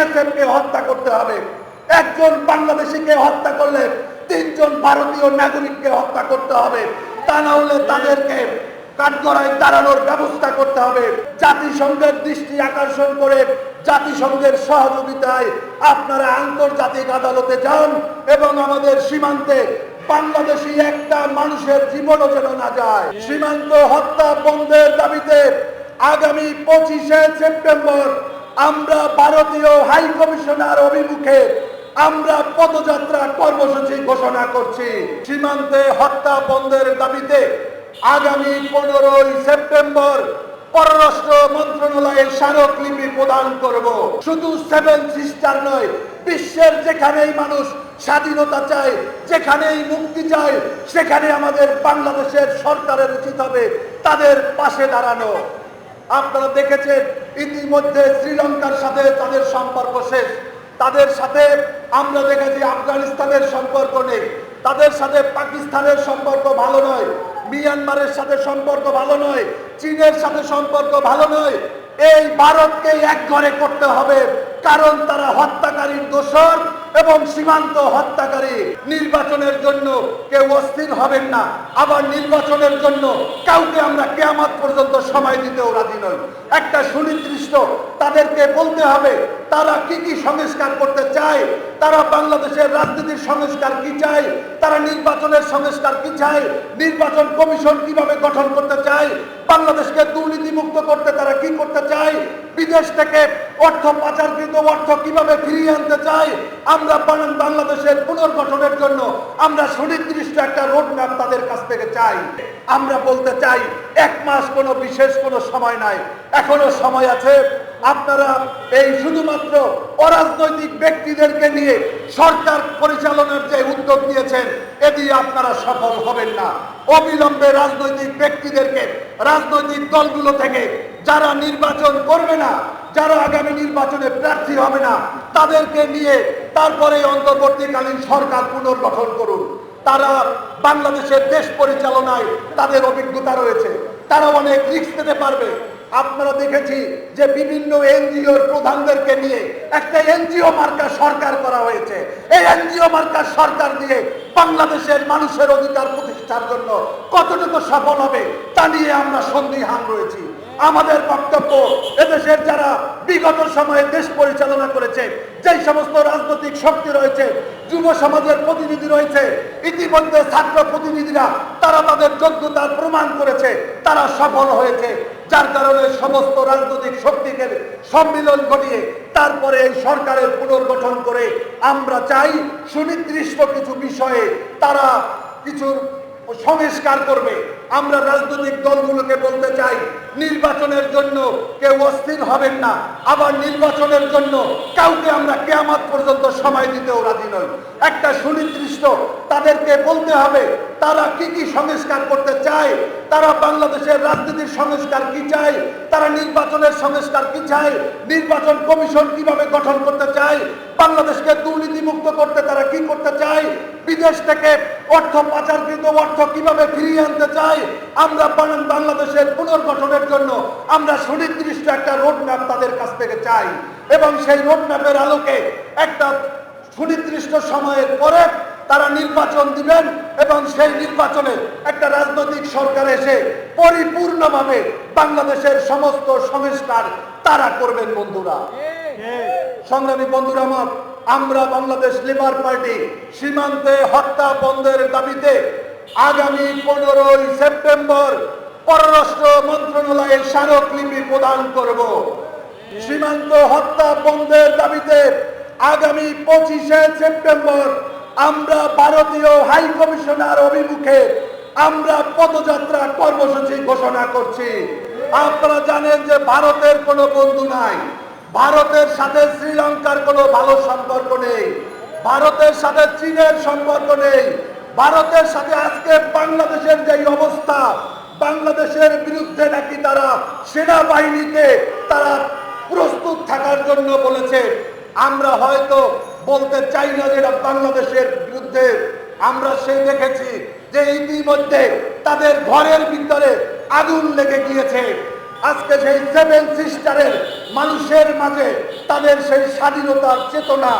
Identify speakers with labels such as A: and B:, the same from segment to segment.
A: BSF কে হত্যা করতে হবে। একজন বাংলাদেশিকে হত্যা করলে তিনজন ভারতীয় নাগরিককে হত্যা করতে হবে। তা না হলে তাদেরকে কাঠগড়ায় দাঁড়ানোর ব্যবস্থা করতে হবে। জাতিসংঘের দৃষ্টি আকর্ষণ করে জাতিসংঘের সহযোগিতায় আপনারা আন্তর্জাতিক আদালতে যান এবং আমাদের সীমান্তে বাংলাদেশি একটা মানুষের জীবনও যেন না যায়। সীমান্ত হত্যা বন্ধের দাবিতে আগামী পঁচিশে সেপ্টেম্বর আমরা ভারতীয় হাই কমিশনার অভিমুখে আমরা পদযাত্রা কর্মসূচি ঘোষণা করছি। সীমান্তে হত্যা বন্ধের দাবিতে আগামী পনেরোই সেপ্টেম্বর পররাষ্ট্র মন্ত্রণালয়ে স্মারকলিপি প্রদান করব। শুধু সেভেন সিস্টার নয়, বিশ্বের যেখানেই মানুষ স্বাধীনতা চায়, যেখানেই মুক্তি চায়, সেখানে আমাদের বাংলাদেশের সরকারের উচিত হবে তাদের পাশে দাঁড়ানো। আপনারা দেখেছেন, ইতিমধ্যে শ্রীলঙ্কার সাথে তাদের সম্পর্ক শেষ। তাদের সাথে আমরা দেখেছি আফগানিস্তানের সম্পর্ক নেই। তাদের সাথে পাকিস্তানের সম্পর্ক ভালো নয়। মিয়ানমারের সাথে সম্পর্ক ভালো নয়। চীনের সাথে সম্পর্ক ভালো নয়। এই ভারতকে এক ঘরে করতে হবে। কারণ তারা হত্যাকারীর দোষর এবং সীমান্ত হত্যাকারী। নির্বাচনের জন্য কেউ অস্থির হবেন না। আবার নির্বাচনের জন্য কাউকে আমরা কেয়ামত পর্যন্ত সময় দিতেও রাজি নই। একটা সুনির্দিষ্ট তাদেরকে বলতে হবে, তারা কি কি সংস্কার করতে চায়, তারা বাংলাদেশের রাজনীতির সংস্কার কি চায়, তারা নির্বাচনের সংস্কার কি চায়, নির্বাচন কমিশন কীভাবে গঠন করতে চায়, বাংলাদেশকে দুর্নীতিমুক্ত করতে তারা কি করতে চায়, বিদেশ থেকে অর্থ পাচারকৃত অর্থ কীভাবে ফিরিয়ে আনতে চাই? আমরা বাংলাদেশের পুনর্গঠনের জন্য। আমরা সুনির্দিষ্ট একটা রোড ম্যাপ তাদের কাছ থেকে চাই। আমরা বলতে চাই, এক মাস কোনো বিশেষ কোনো সময় নাই। এখনও সময় আছে আপনারা এই শুধুমাত্র অরাজনৈতিক ব্যক্তিদেরকে নিয়ে সরকার পরিচালনার যে উদ্যোগ নিয়েছেন, এ দিয়ে আপনারা সফল হবেন না। অবিলম্বে রাজনৈতিক ব্যক্তিদেরকে, রাজনৈতিক দলগুলো থেকে যারা নির্বাচন করবে না, যারা আগামী নির্বাচনে প্রার্থী হবে না, তাদেরকে নিয়ে তারপরে অন্তর্বর্তীকালীন সরকার পুনর্গঠন করুন। তারা বাংলাদেশের দেশ পরিচালনায় তাদের অভিজ্ঞতা রয়েছে। তারা অনেক রিস্ক নিতে পারবে। আপনারা দেখেছি যে বিভিন্ন এনজিওর প্রধানদেরকে নিয়ে একটা এনজিও মার্কা সরকার করা হয়েছে। এই এনজিও মার্কা সরকার দিয়ে বাংলাদেশের মানুষের অধিকার প্রতিষ্ঠার জন্য কতটুকু সফল হবে তা নিয়ে আমরা সন্দিহান রয়েছি। আমাদের বক্তব্য, এদেশের যারা বিগত সময়ে দেশ পরিচালনা করেছে, যেই সমস্ত রাজনৈতিক শক্তি রয়েছে, যুব সমাজের প্রতিনিধি রয়েছে, ইতিমধ্যে ছাত্র প্রতিনিধিরা, তারা তাদের যোগ্যতার প্রমাণ করেছে, তারা সফল হয়েছে। যার কারণে সমস্ত রাজনৈতিক শক্তিকে সম্মিলন ঘটিয়ে তারপরে এই সরকারের পুনর্গঠন করে আমরা চাই সুনির্দিষ্ট কিছু বিষয়ে তারা কিছু সংস্কার করবে। আমরা রাজনৈতিক দলগুলোকে বলতে চাই, নির্বাচনের জন্য কেউ অস্থির হবেন না। আবার নির্বাচনের জন্য কাউকে আমরা কেয়ামাত পর্যন্ত সময় দিতেও রাজি নই। একটা সুনির্দিষ্ট তাদেরকে বলতে হবে, তারা কি কি সংস্কার করতে চায়, তারা বাংলাদেশের রাজনীতির সংস্কার কি চায়, তারা নির্বাচনের সংস্কার কি চায়, নির্বাচন কমিশন কীভাবে গঠন করতে চায়, বাংলাদেশকে দুর্নীতিমুক্ত করতে তারা কি করতে চায়, বিদেশ থেকে অর্থ পাচারকৃত অর্থ কীভাবে ফিরিয়ে আনতে চায় আমরা বাংলাদেশের পুনর্গঠনের জন্য আমরা সুনির্দিষ্ট একটা রোড ম্যাপ তাদের কাছ থেকে চাই। এবং সেই রোড ম্যাপের আলোকে একটা সুনির্দিষ্ট সময়ের পরে তারা নির্বাচন দিবেন এবং সেই নির্বাচনে একটা রাজনৈতিক সরকার এসে পরিপূর্ণভাবে বাংলাদেশের সমস্ত সংস্কার তারা করবেন বন্ধুরা। সংগ্রামী বন্ধুরা আমার, আমরা বাংলাদেশ লেবার পার্টি সীমান্তে হত্যা বন্ধের দাবিতে আগামী পনেরোই সেপ্টেম্বর পররাষ্ট্র মন্ত্রণালয়ে স্মারকলিপি প্রদান করব। সীমান্ত হত্যা বন্ধের দাবিতে আগামী পঁচিশে সেপ্টেম্বর আমরা ভারতীয় হাই কমিশনার অভিমুখে আমরা পদযাত্রা কর্মসূচি ঘোষণা করছি। আপনারা জানেন যে ভারতের কোনো বন্ধু নাই। ভারতের সাথে শ্রীলঙ্কার কোনো ভালো সম্পর্ক নেই। ভারতের সাথে চীনের সম্পর্ক নেই। ভারতের সাথে আজকে বাংলাদেশের যে অবস্থা, বাংলাদেশের বিরুদ্ধে নাকি তারা সেনাবাহিনীকে তারা প্রস্তুত থাকার জন্য বলেছে। আমরা হয়তো বলতে চাই না যে এটা বাংলাদেশের বিরুদ্ধে। আমরা সে দেখেছি যে ইতিমধ্যে তাদের ঘরের ভিতরে আগুন লেগে গিয়েছে। আজকে সেই সেভেন সিস্টারের মানুষের মাঝে তাদের সেই স্বাধীনতার চেতনা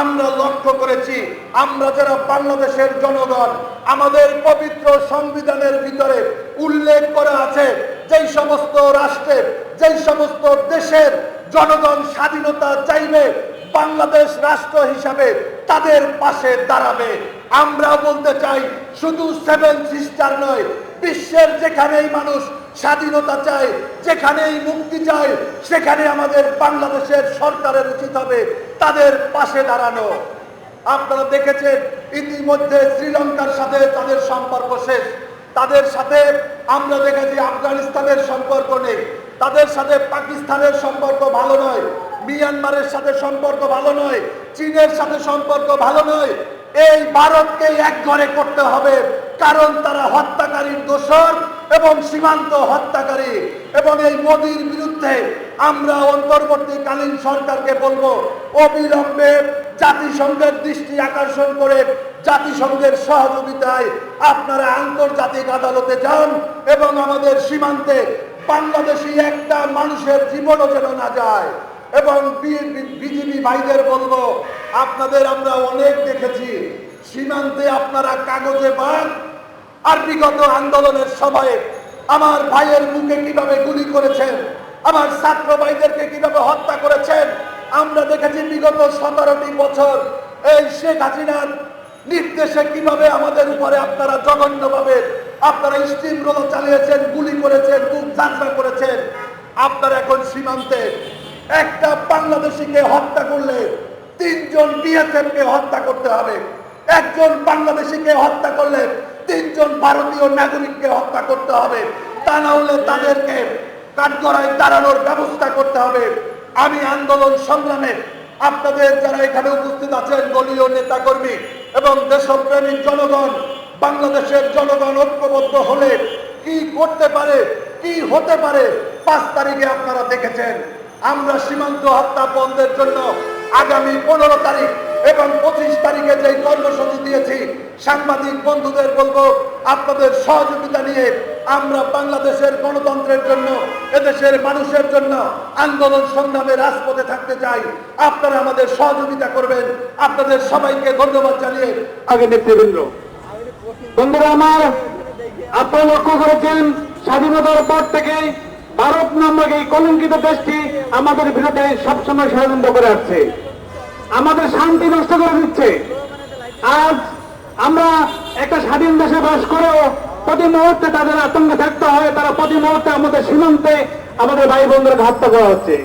A: আমরা লক্ষ্য করেছি। আমরা যারা বাংলাদেশের জনগণ, আমাদের পবিত্র সংবিধানের ভিতরে উল্লেখ করা আছে, যেই সমস্ত রাষ্ট্রের, যেই সমস্ত দেশের জনগণ স্বাধীনতা চাইবে, বাংলাদেশ রাষ্ট্র হিসাবে তাদের পাশে দাঁড়াবে। আমরা বলতে চাই, শুধু সেভেন সিস্টার নয়, বিশ্বের যেখানেই মানুষ স্বাধীনতা চায় যেখানেই মুক্তি চায় সেখানে আমাদের বাংলাদেশের সরকারের উচিত হবে তাদের পাশে দাঁড়ানো। আপনারা দেখেছেন, ইতিমধ্যে শ্রীলঙ্কার সাথে তাদের সম্পর্ক শেষ। তাদের সাথে আমরা দেখেছি আফগানিস্তানের সম্পর্ক নেই। তাদের সাথে পাকিস্তানের সম্পর্ক ভালো নয়। মিয়ানমারের সাথে সম্পর্ক ভালো নয়। চীনের সাথে সম্পর্ক ভালো নয়। এই ভারতকে এক ঘরে করতে হবে। কারণ তারা হত্যাকারীর দোষর এবং সীমান্ত হত্যাকারী। এবং এই মোদির বিরুদ্ধে আমরা অন্তর্বর্তীকালীন সরকারকে বলব, অবিলম্বে জাতিসংঘের দৃষ্টি আকর্ষণ করে জাতিসংঘের সহযোগিতায় আপনারা আন্তর্জাতিক আদালতে যান এবং আমাদের সীমান্তে বাংলাদেশি একটা মানুষের জীবনও যেন না যায়। এবং বিজেপি ভাইদের বলব, আপনাদের আমরা অনেক দেখেছি, সীমান্তে আপনারা কাগজে বান আর বিগত আন্দোলনের সময়ে আমার ভাইয়ের মুখে কীভাবে গুলি করেছেন, আমার ছাত্র ভাইদেরকে কীভাবে হত্যা করেছেন, আমরা দেখেছি বিগত সতেরোটি বছর এই শেখ হাসিনার নির্দেশে কীভাবে আমাদের উপরে আপনারা জঘন্যভাবে আপনারা স্টিম রোল চালিয়েছেন, গুলি করেছেন বুক যাত্রা করেছেন। আপনারা এখন সীমান্তে একটা বাংলাদেশিকে হত্যা করলে তিনজন বিএসএফ কে হত্যা করতে হবে, একজন বাংলাদেশিকে হত্যা করলে তিনজন ভারতীয় নাগরিককে হত্যা করতে হবে। তা না হলে তাদেরকে কাঠগড়ায় দাঁড়ানোর ব্যবস্থা করতে হবে। আমি আন্দোলন সংগ্রামে আপনাদের যারা এখানে উপস্থিত আছেন, দলীয় নেতাকর্মী এবং দেশপ্রেমিক জনগণ, বাংলাদেশের জনগণ ঐক্যবদ্ধ হলে কি করতে পারে, কি হতে পারে, পাঁচ তারিখে আপনারা দেখেছেন। আমরা সীমান্ত হত্যা বন্ধের জন্য আগামী পনেরো তারিখ এবং পঁচিশ তারিখে যে কর্মসূচি দিয়েছি, সাংবাদিক বন্ধুদের বলব, আপনাদের সহযোগিতা নিয়ে আমরা বাংলাদেশের গণতন্ত্রের জন্য, এদেশের মানুষের জন্য আন্দোলন সংগ্রামে রাজপথে থাকতে চাই। আপনারা আমাদের সহযোগিতা করবেন। আপনাদের সবাইকে ধন্যবাদ জানিয়ে
B: আগে নেতৃবৃন্দ। বন্ধুরা আমার, আপনারা লক্ষ্য করেছেন, স্বাধীনতার পর থেকে ভারত নামক এই কলঙ্কিত দেশটি আমাদের বিরুদ্ধে সবসময় ষড়যন্ত্র করে আসছে। আমাদের শান্তি নষ্ট করে দিচ্ছে। আজ আমরা একটা স্বাধীন দেশে বাস করেও প্রতি মুহূর্তে তাদের আতঙ্কে থাকতে হয়, তারা প্রতি মুহূর্তে আমাদের সীমান্তে আমাদের ভাই বোনদেরকে হত্যা করা হচ্ছে।